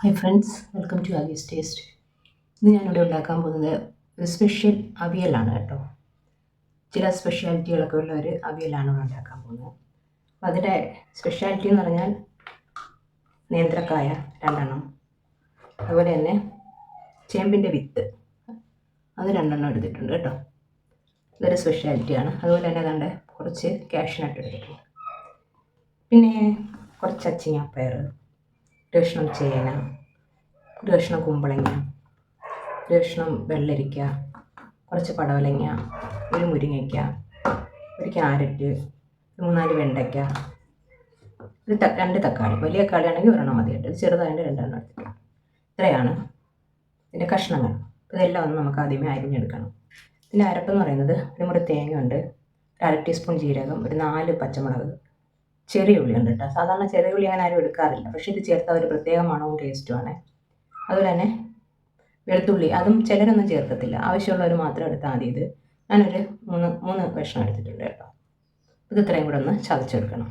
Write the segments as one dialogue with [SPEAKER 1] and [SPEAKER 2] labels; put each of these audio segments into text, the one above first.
[SPEAKER 1] Hi friends welcome to Aagee's taste ഇന്ന് ഞാനിവിടെ ഉണ്ടാക്കാൻ പോകുന്നത് ഒരു സ്പെഷ്യൽ അവിയലാണ് കേട്ടോ. ചില സ്പെഷ്യാലിറ്റികളൊക്കെ ഉള്ള ഒരു അവിയലാണ് ഇവിടെ ഉണ്ടാക്കാൻ പോകുന്നത്. അപ്പോൾ അതിന്റെ സ്പെഷ്യാലിറ്റി എന്ന് പറഞ്ഞാൽ നേന്ത്രക്കായ രണ്ടെണ്ണം. അതുപോലെ തന്നെ ചേമ്പിന്റെ വിത്ത്. അത് രണ്ടെണ്ണം എടുത്തിട്ടുണ്ട് കേട്ടോ. ഇതൊരു സ്പെഷ്യാലിറ്റിയാണ് അതുപോലെ തന്നെ കണ്ട് കുറച്ച് കാഷ്നട്ട് എടുത്തിട്ടുണ്ട്. പിന്നെ കുറച്ച് അച്ചിങ്ങാപ്പയർ ഒരു കഷ്ണം ചേന ഒരു കഷ്ണം കുമ്പളങ്ങ ഒരു കഷ്ണം വെള്ളരിക്ക കുറച്ച് പടവലങ്ങ ഒരു മുരിങ്ങയ്ക്ക ഒരു ക്യാരറ്റ് ഒരു മൂന്നാൽ വെണ്ടയ്ക്ക ഒരു ത രണ്ട് തക്കാളി. വലിയ തക്കാളി ആണെങ്കിൽ ഒരെണ്ണം മതി കേട്ടോ. ചെറുതായതിന്റെ രണ്ടെണ്ണം എടുത്തിട്ട്. ഇത്രയാണ് ഇതിന്റെ കഷ്ണങ്ങൾ. ഇതെല്ലാം ഒന്ന് നമുക്ക് ആദ്യമേ അരിഞ്ഞെടുക്കണം. പിന്നെ അരപ്പെന്ന് പറയുന്നത് ഒരു മുറി തേങ്ങ ഉണ്ട് ഒരു അര ടീസ്പൂൺ ജീരകം ഒരു നാല് പച്ചമുളക് ചെറിയ ഉള്ളി ഉണ്ട് കേട്ടോ സാധാരണ ചെറിയ ഉള്ളി അങ്ങനെ ആരും എടുക്കാറില്ല. പക്ഷേ ഇത് ചേർത്താൽ ഒരു പ്രത്യേക മണവും ടേസ്റ്റുമാണ് അതുപോലെ തന്നെ വെളുത്തുള്ളി അതും ചിലരൊന്നും ചേർക്കത്തില്ല. ആവശ്യമുള്ളവർ മാത്രം എടുത്താൽ മതി ഇത്. ഞാനൊരു മൂന്ന് മൂന്ന് കഷ്ണം എടുത്തിട്ടുണ്ട് കേട്ടോ. ഇത് ഇത്രയും കൂടെ ഒന്ന് ചതച്ചെടുക്കണം.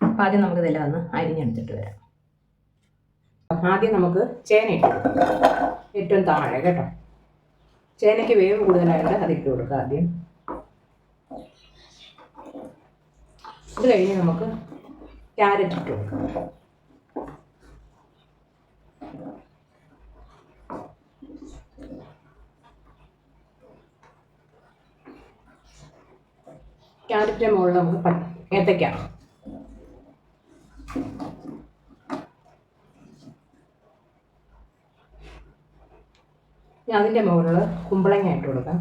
[SPEAKER 1] അപ്പോൾ ആദ്യം നമുക്ക് ഇതെല്ലാം ഒന്ന് അരിഞ്ഞെടുത്തിട്ട് വരാം. ആദ്യം നമുക്ക് ചേന ഏറ്റവും താഴെ കേട്ടോ. ചേനയ്ക്ക് വേവ് കൂടുതലായിട്ട് അതിട്ട് കൊടുക്കുക ആദ്യം. ഇത് കഴിഞ്ഞ് നമുക്ക് ക്യാരറ്റ് ഇട്ട് കൊടുക്കാം. ക്യാരറ്റിന്റെ മുകളിൽ നമുക്ക് ഏത്തയ്ക്ക ഇനി അതിന്റെ മുകളിൽ കുമ്പളങ്ങ ഇട്ട് കൊടുക്കാം.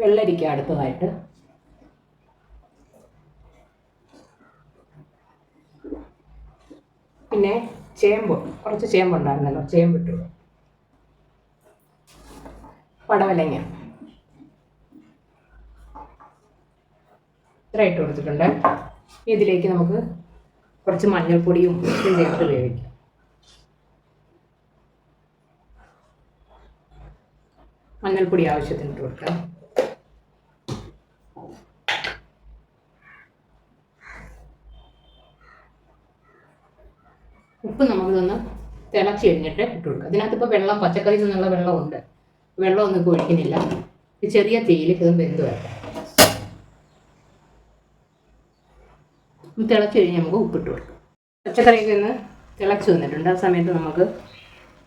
[SPEAKER 1] വെള്ളരിക്ക അടുത്തതായിട്ട്. പിന്നെ ചേമ്പ് കുറച്ച് ചേമ്പ് ഉണ്ടായിരുന്നല്ലോ ചേമ്പ് ഇട്ടു പടവലങ്ങ ഇത്ര ഇട്ട് കൊടുത്തിട്ടുണ്ട് ഇതിലേക്ക് നമുക്ക് കുറച്ച് മഞ്ഞൾപ്പൊടിയും ചേർത്ത് വേവിക്കാം മഞ്ഞൾപ്പൊടി ആവശ്യത്തിന് ഇട്ട് കൊടുക്കാം. ഉപ്പ് നമ്മളിതൊന്ന് തിളച്ച് കഴിഞ്ഞിട്ട് ഇട്ട് കൊടുക്കുക. അതിനകത്ത് ഇപ്പോൾ വെള്ളം പച്ചക്കറിയിൽ നിന്നുള്ള വെള്ളമുണ്ട് വെള്ളമൊന്നും ഇപ്പോൾ ഒഴിക്കുന്നില്ല. ചെറിയ തീയിൽ ഇതും വെന്ത് ഇത് തിളച്ച് കഴിഞ്ഞ് നമുക്ക് ഉപ്പിട്ട് കൊടുക്കാം. പച്ചക്കറിയിൽ നിന്ന് തിളച്ച് വന്നിട്ടുണ്ട്. ആ സമയത്ത് നമുക്ക്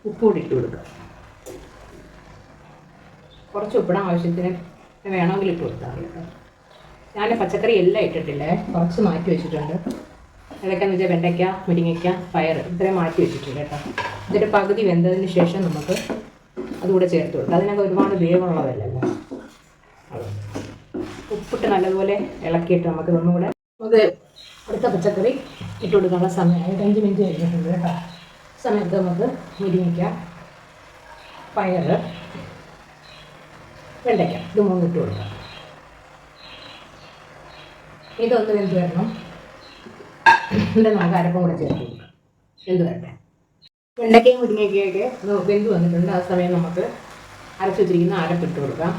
[SPEAKER 1] ഉപ്പ് കൂടി ഇട്ട് കൊടുക്കാം. കുറച്ച് ഉപ്പിടാൻ ആവശ്യത്തിന് വേണമെങ്കിൽ ഇട്ട് കൊടുത്താൽ മതി ഞാൻ പച്ചക്കറി എല്ലാം ഇട്ടിട്ടില്ലേ? കുറച്ച് മാറ്റി വെച്ചിട്ടുണ്ട്. ഏതൊക്കെയാണെന്ന് വെച്ചാൽ വെണ്ടയ്ക്ക മുരിങ്ങയ്ക്ക പയർ ഇത്രയും മാറ്റി വെച്ചിട്ടുണ്ട് കേട്ടോ. ഇതിന്റെ പകുതി വെന്തതിന് ശേഷം നമുക്ക് അതുകൂടെ ചേർത്ത് കൊടുക്കാം. അതിനൊക്കെ ഒരുപാട് വേവുള്ളതല്ലല്ലോ ഉപ്പിട്ട് നല്ലതുപോലെ ഇളക്കിയിട്ട് നമുക്ക് ഇതൊന്നും കൂടെ നമുക്ക് അടുത്ത പച്ചക്കറി ഇട്ട് കൊടുക്കാനുള്ള സമയമായി അഞ്ച് മിനിറ്റ് കഴിഞ്ഞിട്ടുണ്ട് കേട്ടോ. സമയത്ത് നമുക്ക് മുരിങ്ങയ്ക്ക പയർ വെണ്ടയ്ക്ക ഇത് മൂന്നിട്ട് കൊടുക്കാം. ഇതൊന്ന് വെന്ത് വരണം. എന്നിട്ട് നമുക്ക് അരപ്പം കൂടെ ചേർത്ത് കൊടുക്കാം വെന്ത് വരട്ടെ മുരിങ്ങയ്ക്കയൊക്കെ വെന്ത് വന്നിട്ടുണ്ട്. ആ സമയം നമുക്ക് അരച്ച് വെച്ചിരിക്കുന്ന അരപ്പിട്ട് കൊടുക്കാം.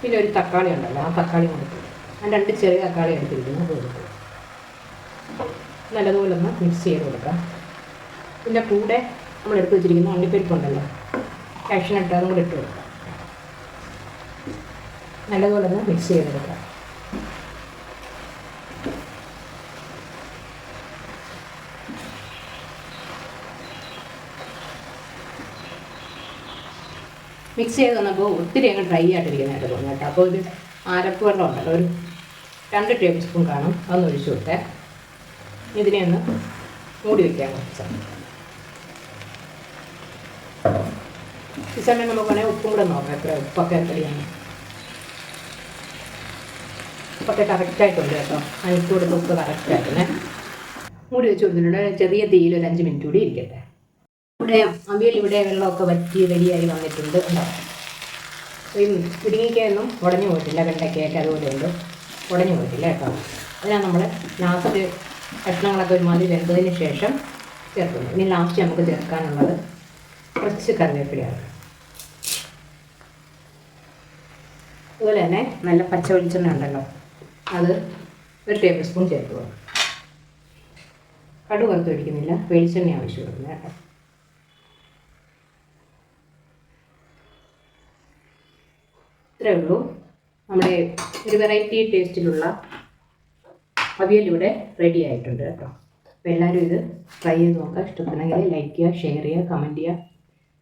[SPEAKER 1] പിന്നെ ഒരു തക്കാളി ഉണ്ടല്ലോ ആ തക്കാളി കൊടുത്തു ഞാൻ രണ്ട് ചെറിയ തക്കാളി എടുത്തിരിക്കുന്നു അത് കൊടുത്തു നല്ലതുപോലെ ഒന്ന് മിക്സ് ചെയ്ത് കൊടുക്കാം. പിന്നെ കൂടെ നമ്മൾ എടുത്ത് വെച്ചിരിക്കുന്ന അണ്ടിപ്പരിപ്പുണ്ടല്ലോ കാഷ്നട്ട് അതും കൂടെ ഇട്ട് കൊടുക്കാം. നല്ലതുപോലെ ഒന്ന് മിക്സ് ചെയ്ത് ചെയ്തെടുക്കാം മിക്സ് ചെയ്ത് വന്നപ്പോൾ ഒത്തിരി അങ്ങ് ഡ്രൈ ആയിട്ടിരിക്കുന്നതായിട്ട് തോന്നുന്നു കേട്ടോ. അപ്പോൾ ഒരു ആരപ്പ് വെള്ളം ഉണ്ടല്ലോ ഒരു രണ്ട് ടേബിൾ സ്പൂൺ കാണും. അതൊന്ന് ഒഴിച്ചു കൊടുത്തേ. ഇതിനെ ഒന്ന് മൂടി വയ്ക്കാൻ കുറച്ച് ഈ സമയം നമുക്ക് വേണമെങ്കിൽ ഉപ്പും കൂടെ നോക്കാം. എത്ര ഉപ്പൊക്കെ എത്രയാണ് ഉപ്പൊക്കെ കറക്റ്റായിട്ടുണ്ട് കേട്ടോ. ഇട്ട് കൊടുത്ത ഉപ്പ് കറക്റ്റായിട്ടേ മൂടി വെച്ച് കൊടുത്തിട്ടുണ്ട്. ചെറിയ തീയിൽ ഒരു അഞ്ച് മിനിറ്റ് കൂടി ഇരിക്കട്ടെ. ഇവിടെ അവിയൽ ഇവിടെ വെള്ളമൊക്കെ വറ്റി റെഡിയായി വന്നിട്ടുണ്ട്. ഈ മുരിങ്ങയ്ക്കൊന്നും ഉടഞ്ഞു പോയിട്ടില്ല. വെണ്ടയ്ക്കയൊക്കെ അതുപോലെ ഉണ്ട്. ഉടഞ്ഞു പോയിട്ടില്ല കേട്ടോ. അതിനാണ് നമ്മൾ ലാസ്റ്റ് കഷ്ണങ്ങളൊക്കെ ഒരുമാതിരി വെന്തതിന് ശേഷം ചേർക്കുന്നത്. ഇനി ലാസ്റ്റ് നമുക്ക് ചേർക്കാനുള്ളത് കുറച്ച് കറിവേപ്പിലയാണ്. അതുപോലെ തന്നെ നല്ല പച്ച വെളിച്ചെണ്ണ ഉണ്ടല്ലോ. അത് ഒരു ടേബിൾ സ്പൂൺ ചേർത്ത് കൊടുക്കും കടുക് വറുത്ത് ഒഴിക്കുന്നില്ല. വെളിച്ചെണ്ണ ആവശ്യമുള്ളൂ കേട്ടോ ഇത്രേ ഉള്ളൂ. നമ്മുടെ ഒരു വെറൈറ്റി ടേസ്റ്റിലുള്ള അവിയൽ ഇവിടെ റെഡി ആയിട്ടുണ്ട് കേട്ടോ. അപ്പോൾ എല്ലാവരും ഇത് ട്രൈ ചെയ്ത് നോക്കുക. ഇഷ്ടപ്പെടണമെങ്കിൽ ലൈക്ക് ചെയ്യുക ഷെയർ ചെയ്യുക കമന്റ് ചെയ്യുക.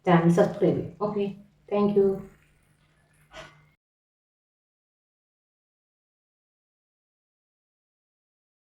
[SPEAKER 1] ചാനൽ സബ്സ്ക്രൈബ് ചെയ്യുക. Okay thank